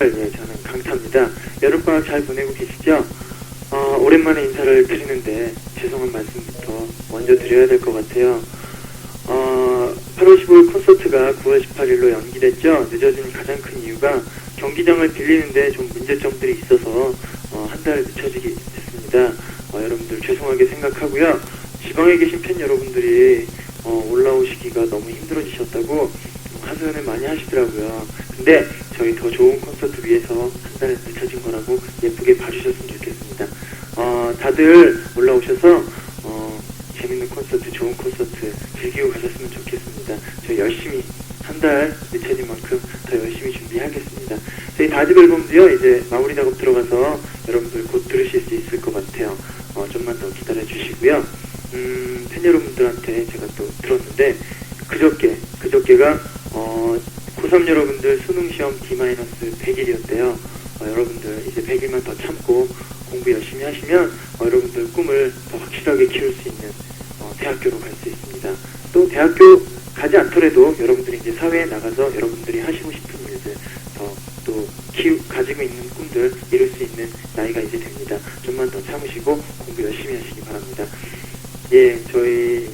네, 저는 강타입니다. 여름방학 잘 보내고 계시죠? 어, 오랜만에 인사를 드리는데 죄송한 말씀부터 먼저 드려야 될 것 같아요. 어, 8월 15일 콘서트가 9월 18일로 연기됐죠? 늦어진 가장 큰 이유가 경기장을 빌리는데 좀 문제점들이 있어서 어, 한달 늦춰지게 됐습니다. 어, 여러분들 죄송하게 생각하고요. 지방에 계신 팬 여러분들이 어, 올라오시기가 너무 많이 하시더라고요. 근데 저희 더 좋은 콘서트 위해서 한 달 늦춰진 거라고 예쁘게 봐주셨으면 좋겠습니다. 어, 다들 올라오셔서 어, 재밌는 콘서트, 좋은 콘서트 즐기고 가셨으면 좋겠습니다. 저희 열심히 한 달 늦춰진 만큼 더 열심히 준비하겠습니다. 저희 다집 앨범도요 이제 마무리 작업 들어가서 여러분들 곧 들으실 수 있을 것 같아요. 어, 좀만 더 기다려 주시고요. 음, 팬 여러분들한테 제가 또 들었는데 그저께 그저께가 어, 고3 여러분들 수능 시험 D-100일이었대요. 어, 여러분들 이제 100일만 더 참고 공부 열심히 하시면 어, 여러분들 꿈을 더 확실하게 키울 수 있는 어, 대학교로 갈 수 있습니다. 또 대학교 가지 않더라도 여러분들이 이제 사회에 나가서 여러분들이 하시고 싶은 일들 더또 키우 가지고 있는 꿈들 이룰 수 있는 나이가 이제 됩니다. 좀만 더 참으시고 공부 열심히 하시기 바랍니다. 예, 저희